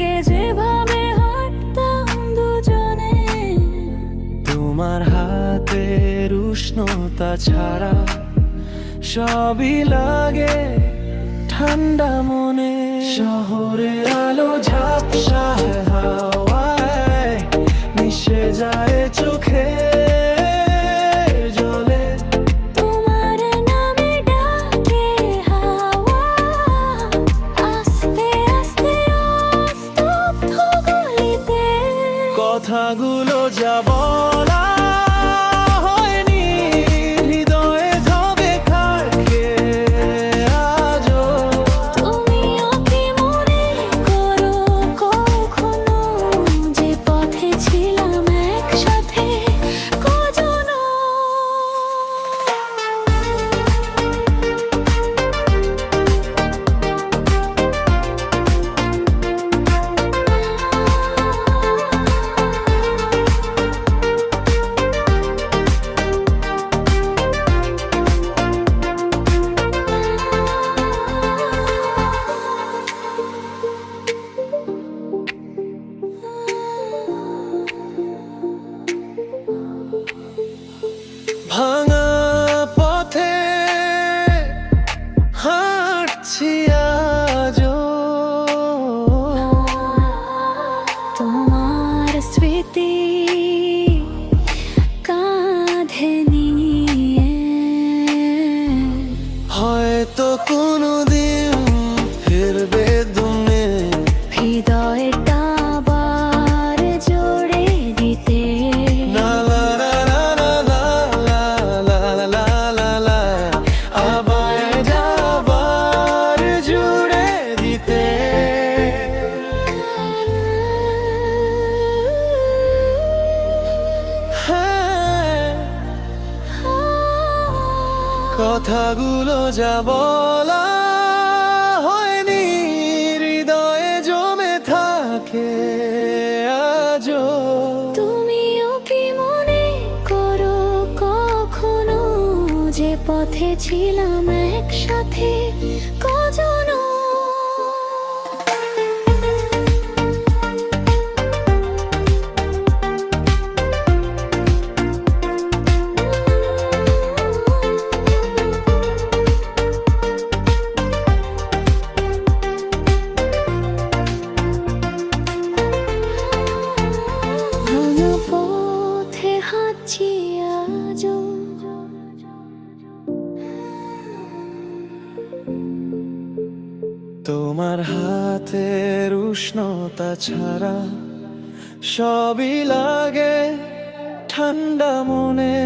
আগে যেভাবে হাঁটতাম দুজনে। তোমার হাতের উষ্ণতা ছাড়া সবই লাগে ঠান্ডা মনে। শহরের আলো ঝাপসা হাওয়া কথাগুলো যাব ভাঙা পথে হাঁটছি আজও। তোমার স্মৃতি কাঁধে নিয়ে। হয়তো কোনোদিন কথাগুলো যা বলা হয়নি, হৃদয়ে জমে থাকে তুমিও কি মনে করো কখনো যে পথে ছিলাম একসাথে? তোমার হাতের উষ্ণতা ছাড়া সবই লাগে ঠান্ডা মনে।